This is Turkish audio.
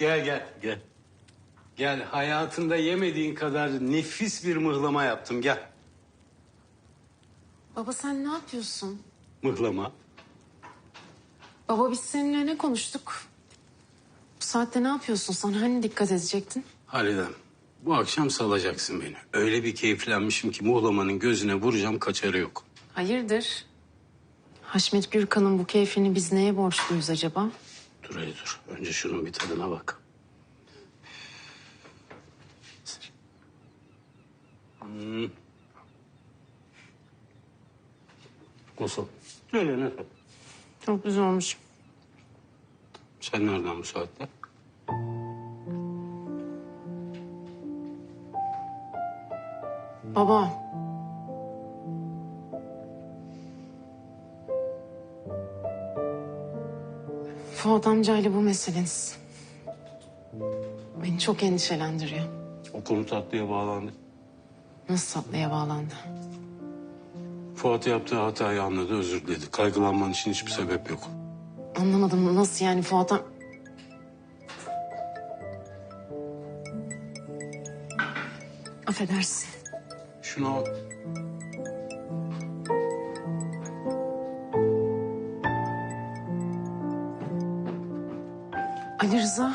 Gel gel gel. Gel hayatında yemediğin kadar nefis bir mıhlama yaptım gel. Baba sen ne yapıyorsun? Mıhlama. Baba biz seninle ne konuştuk? Bu saatte ne yapıyorsun sen? Hani dikkat edecektin? Halidem bu akşam salacaksın beni. Öyle bir keyiflenmişim ki muhlamanın gözüne vuracağım kaçarı yok. Hayırdır? Haşmet Gürkan'ın bu keyfini biz neye borçluyuz acaba? Dur hele dur. Önce şunun bir tadına bak. Hmm. Nasıl? Öyle ne? Çok güzel olmuş. Sen nereden bu saatte? Baba. Fuat amcayla bu meseleniz. Beni çok endişelendiriyor. O konu tatlıya bağlandı. Nasıl tatlıya bağlandı? Fuat yaptığı hatayı anladı, özür diledi. Kaygılanman için hiçbir sebep yok. Anlamadım nasıl yani Fuat am- Affedersin. Şunu al. Ali Rıza.